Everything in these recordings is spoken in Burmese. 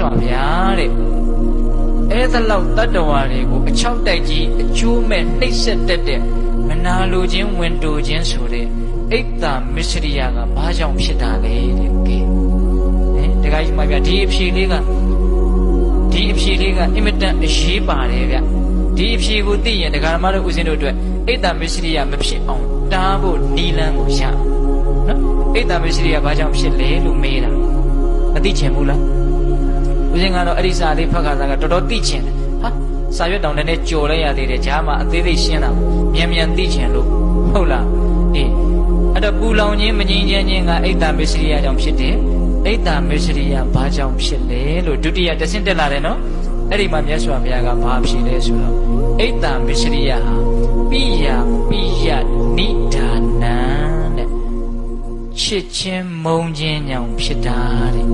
စွာဘုရားတဲ့အဲ့ဒါလောက်တတ္တဝါတွေကိုအချောက်တိုက်ကြီးအကျိုးမဲ့နှိပ်စက်တတ်တဲ့မနာလိုခြင်းဝင်တိုခြင်းဆိုတဲ့အိတ်တာမစ္စရိယကဘာကြောင့်ဖြစ်တာလဲတဲ့ကဲဟင်တခါကြီးမပြဒီအဖြေလေးကဒီအဖြေလေးကအင်မတန်အရေးပါတယ်ဗျဒီအဖြေကိုသိရင်ဒကာမတို့ဦးဇင်းတို့အတွက်အိတ်တာမစ္စရိယမဖြစ်အောင်တားဖို့နီလန်းကိုရနော်အိတ်တာမစ္စရိယဘာကြောင့်ဖြစ်လဲလို့မေးတာမသိချင်ဘူးလား ဦးဇင်းကတော့အဲ့ဒီစာလေးဖတ်ခါစားကတော်တော်သိချင်တယ်ဟာစာရွက်တောင်နဲ့ကြော်လိုက်ရသေးတယ်ဂျားမှာအသေးသေးရှင်းတာမြန်မြန်သိချင်လို့ဟုတ်လားအေးအဲ့တော့ပူလောင်ခြင်းမငြိမ်းချမ်းခြင်းကအိတ်တာမစ္စရိယကြောင့်ဖြစ်တယ်အိတ်တာမစ္စရိယဘာကြောင့်ဖြစ်လဲလို့ဒုတိယတဆင့်တက်လာတယ်နော်အဲ့ဒီမှာမြတ်စွာဘုရားကဘာဖြစ်လဲဆိုတော့အိတ်တာမစ္စရိယဟာပိယပိယနိဒာနံ တဲ့ချစ်ချင်းမုန်းခြင်းကြောင့်ဖြစ်တာတဲ့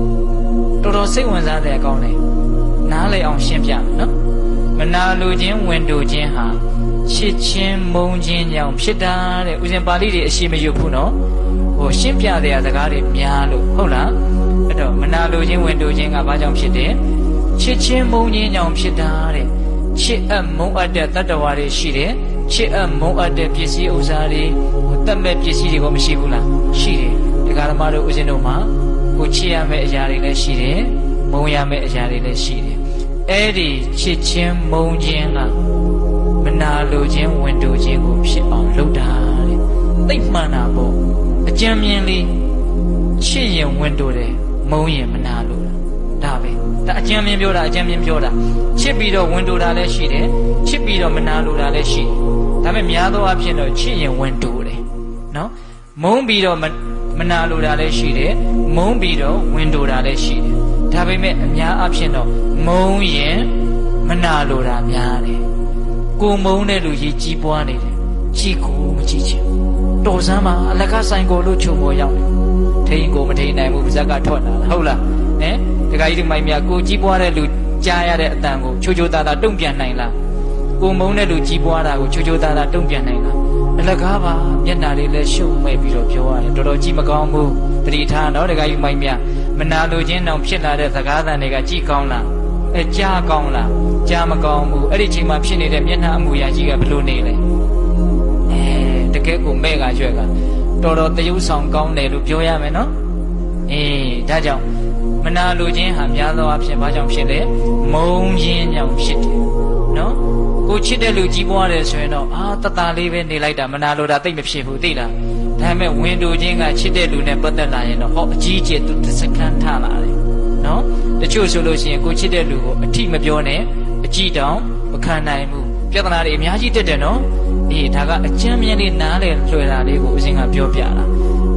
တော်တော်စိတ်ဝင်စားတဲ့အကောင်းလေနားလေအောင်ရှင်းပြမယ်နော်မနာလိုခြင်းဝင်တိုခြင်းဟာချစ်ချင်းမုန်းခြင်းကြောင့်ဖြစ်တာတဲ့ဦးဇင်ပါဠိတွေအရှိမရွတ်ဘူးနော်ဟိုရှင်းပြတဲ့အစကားတွေများလို့ဟုတ်လားအဲ့တော့မနာလိုခြင်းဝင်တိုခြင်းကဘာကြောင့်ဖြစ်တယ်ချစ်ချင်းမုန်းခြင်းကြောင့်ဖြစ်တာတဲ့ချစ်အပ်မုန်းအပ်တဲ့တတ္တဝါတွေရှိတယ်ချစ်အပ်မုန်းအပ်တဲ့ပစ္စည်းဥစ္စာတွေဟိုတတ်မဲ့ပစ္စည်းတွေကမရှိဘူးလားရှိတယ် ဒကာဓမ္မတို့ဦးဇင်တို့မှာကိုချစ်ရမယ့်အရာတွေလည်းရှိတယ်မုန်းရမယ့်အရာတွေလည်းရှိတယ်အဲ့ဒီချစ်ချင်းမုန်းခြင်းကမနာလိုခြင်းဝင်တူခြင်းကိုဖြစ်အောင်လုပ်တာတဲ့သိပ်မှန်တာပေါ့အကြံမြင်လေးချစ်ရင်ဝင်တူတယ်မုန်းရင်မနာလိုတာဒါပဲဒါအကြံမြင်ပြောတာအကြံမြင်ပြောတာချစ်ပြီးတော့ဝင်တူတာလည်းရှိတယ်ချစ်ပြီးတော့မနာလိုတာလည်းရှိတယ်ဒါပေမဲ့များသောအားဖြင့်တော့ချစ်ရင်ဝင်တူတယ်နော်မုန်းပြီးတော့ မမနာလိုတာလည်းရှိတယ်မုန်းပြီးတော့ဝင်တိုတာလည်းရှိတယ်ဒါပေမဲ့အများအဖြစ်တော့မုန်းရင်မနာလိုတာများတယ်ကိုမုန်းတဲ့လူကြီးကြီးပွားနေတယ်ကြီးကိုမကြည့်ချင်ဘူးတော်စမ်းမှာအလကားဆိုင်ကိုလို့ချုံပေါ်ရောက်တယ်ထိန်ကိုမထိန်နိုင်ဘူးပါဇက်ကထွက်လာတာဟုတ်လားဟမ်တခါကြီးဒီမိုင်မြကိုကြီးပွားတဲ့လူကြားရတဲ့အတန်ကိုချိုချိုသားသားတုံ့ပြန်နိုင်လားကိုမုန်းတဲ့လူကြီးပွားတာကိုချိုချိုသားသားတုံ့ပြန်နိုင်လား အလကားပါမျက်နာလေးလည်းရှုပ်မဲ့ပြီးတော့ပြောရတယ်တော်တော်ကြည့်မကောင်းဘူးတတိထားတော့တခါကြီးမိုင်းမြမနာလိုခြင်းတောင်ဖြစ်လာတဲ့သကားတန်တွေကကြည့်ကောင်းလားအဲကြားကောင်းလားကြားမကောင်းဘူးအဲ့ဒီချိန်မှာဖြစ်နေတဲ့မျက်နှာအမူအရာကြီးကဘယ်လိုနေလဲအဲတကယ်ကိုမဲ့ကရွက်ကတော်တော်တရုပ်ဆောင်ကောင်းတယ်လို့ပြောရမယ်နော်အေးဒါကြောင့်မနာလိုခြင်းဟာများသောအားဖြင့်ဘာကြောင့်ဖြစ်လဲမုန်းခြင်းကြောင့်ဖြစ်တယ်နော် ကိုချစ်တဲ့လူကြီးပွားတယ်ဆိုရင်တော့အာတတလေးပဲနေလိုက်တာမနာလို့တာတိတ်မဖြစ်ဘူးသိလားဒါပေမဲ့ဝင်တူချင်းကချစ်တဲ့လူနဲ့ပတ်သက်လာရင်တော့ဟောအကြီးကျယ်သူတစ်စက္ကန့်ထလာတယ်နော်တချို့ဆိုလို့ရှိရင်ကိုချစ်တဲ့လူကိုအထိမပြောနဲ့အကြည့်တောင်မခံနိုင်ဘူးပြဿနာတွေအများကြီးတက်တယ်နော်အေးဒါကအချမ်းမြင်လေးနားလေလွှဲတာလေးကိုအစဉ်ကပြောပြတာ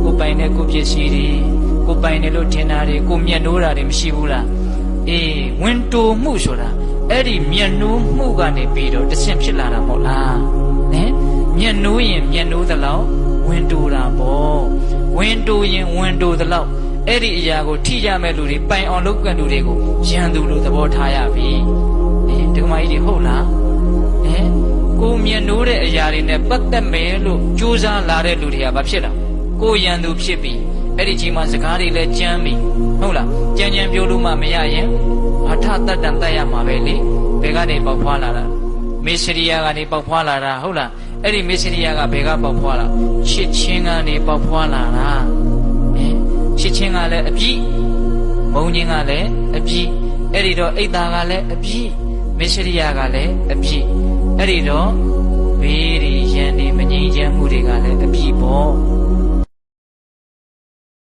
ကိုပိုင်တဲ့ကိုပစ္စည်းတွေကိုပိုင်တယ်လို့ထင်တာတွေကိုမျက်နှိုးတာတွေမရှိဘူးလားအေးဝင်တူမှုဆိုတာ အဲ့ဒီမျက်နှိုးမှုကနေပြီးတော့တဆင့်ဖြစ်လာတာမဟုတ်လားနင်မျက်နှိုးရင်မျက်နှိုးသလောက်ဝင်တူတာပေါ့ဝင်တူရင်ဝင်တူသလောက်အဲ့ဒီအရာကိုထိရမဲ့လူတွေပိုင်အောင်လုပ်ကန်လူတွေကိုရန်သူလို့သဘောထားရပြီအဲဒီကမကြီးတွေဟုတ်လားအဲကိုမျက်နှိုးတဲ့အရာတွေနဲ့ပတ်သက်မယ်လို့ကြိုးစားလာတဲ့လူတွေကဘာဖြစ်လာကိုရန်သူဖြစ်ပြီအဲ့ဒီချိန်မှာစကားတွေလည်းကြမ်းပြီဟုတ်လားကြမ်းကြမ်းပြောလို့မှမရရင် အထတတ်တန်တတ်ရမှာပဲလေဘယ်ကနေပေါက်ဖွာလာတာမေစရိယာကနေပေါက်ဖွာလာတာဟုတ်လားအဲ့ဒီမေစရိယာကဘယ်ကပေါက်ဖွာလာချစ်ချင်းကနေပေါက်ဖွာလာတာအဲချစ်ချင်းကလည်းအပြည့်မုန်းခြင်းကလည်းအပြည့်အဲ့ဒီတော့အိတ်သားကလည်းအပြည့်မေစရိယာကလည်းအပြည့်အဲ့ဒီတော့ဘေးရီရန်နေမငြိမ်းချမ်းမှုတွေကလည်းအပြည့်ပေါ့